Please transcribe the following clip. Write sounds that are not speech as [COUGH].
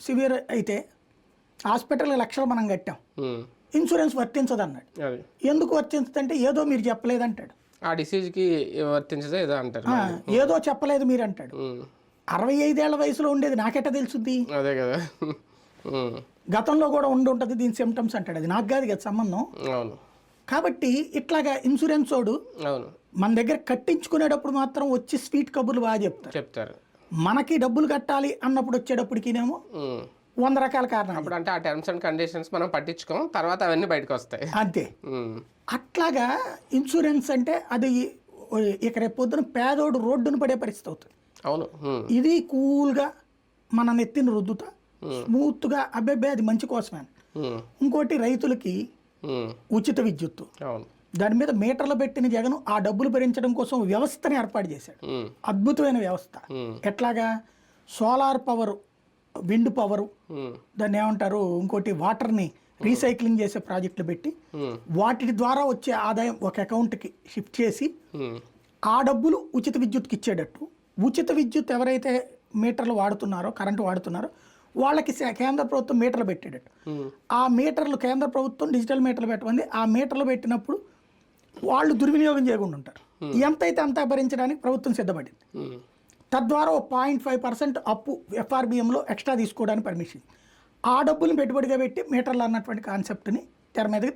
Severe అయితే hospital లక్షలు మనం కట్టాం. ఇన్సూరెన్స్ వర్తించదు అన్నాడు ఎందుకు వర్తించదంటే ఏదో మీరు చెప్పలేదంటాడు. ఆ డిసీజ్కి వర్తించదే ఏదో అంటారు. ఏదో చెప్పలేదు మీరు అంటాడు. అరవై ఐదేళ్ళ వయసులో ఉండేది నాకెట్ట తెలుసుద్ది? అదే కదా. [LAUGHS] గతంలో కూడా ఉండి ఉంటుంది దీని సిమ్టమ్స్ అంటాడు. అది నాకు కాదు కదా సంబంధం. అవును. కాబట్టి ఇట్లాగా ఇన్సూరెన్స్ వాడు అవును. మన దగ్గర కట్టించుకునేటప్పుడు మాత్రం వచ్చి స్వీట్ కబుర్లు బాగా చెప్తారు చెప్తారు. మనకి డబ్బులు కట్టాలి అన్నప్పుడు వచ్చేటప్పటికినేమో. వంద రకాల కారణాలు అప్పుడు అంటే ఆ టర్మ్స్ అండ్ కండిషన్స్ మనం పట్టించుకోం తర్వాత అవన్నీ బయటకు వస్తాయి అంతే. అట్లాగా ఇన్సూరెన్స్ అంటే అది ఇక రేపు పొద్దున పేదోడు రోడ్డును పడే పరిస్థితి అవుతుంది అవును. ఇది కూల్గా మన నెత్తిని రుద్దుతా స్మూత్గా అబ్బెబ్బే అది మంచి కోసమే. ఇంకోటి రైతులకి. ఉచిత విద్యుత్తు అవును దాని మీద మీటర్లు పెట్టిన జగన్ ఆ డబ్బులు భరించడం కోసం వ్యవస్థని ఏర్పాటు చేశాడు. అద్భుతమైన వ్యవస్థ. ఎట్లాగా సోలార్ పవర్ విండ్ పవరు. దాన్ని ఏమంటారు ఇంకోటి వాటర్ని రీసైక్లింగ్ చేసే ప్రాజెక్టులు పెట్టి. వాటి ద్వారా వచ్చే ఆదాయం ఒక అకౌంట్కి షిఫ్ట్ చేసి. ఆ డబ్బులు ఉచిత విద్యుత్కి ఇచ్చేటట్టు ఉచిత విద్యుత్ ఎవరైతే మీటర్లు వాడుతున్నారో కరెంటు వాడుతున్నారో వాళ్ళకి కేంద్ర ప్రభుత్వం మీటర్లు పెట్టేటట్టు. ఆ మీటర్లు కేంద్ర ప్రభుత్వం డిజిటల్ మీటర్లు పెట్టమంది ఆ మీటర్లు పెట్టినప్పుడు వాళ్ళు దుర్వినియోగం చేయకుండా ఉంటారు. ఎంతైతే అంత భరించడానికి ప్రభుత్వం సిద్ధపడింది. ఉమ్. తద్వారా ఒక పాయింట్ ఫైవ్ పర్సెంట్ అప్పు ఎఫ్ఆర్బిఎంలో ఎక్స్ట్రా తీసుకోవడానికి పర్మిషన్ ఆ డబ్బుల్ని పెట్టుబడిగా పెట్టి మీటర్లు అన్నటువంటి కాన్సెప్ట్ని తెర మీదకి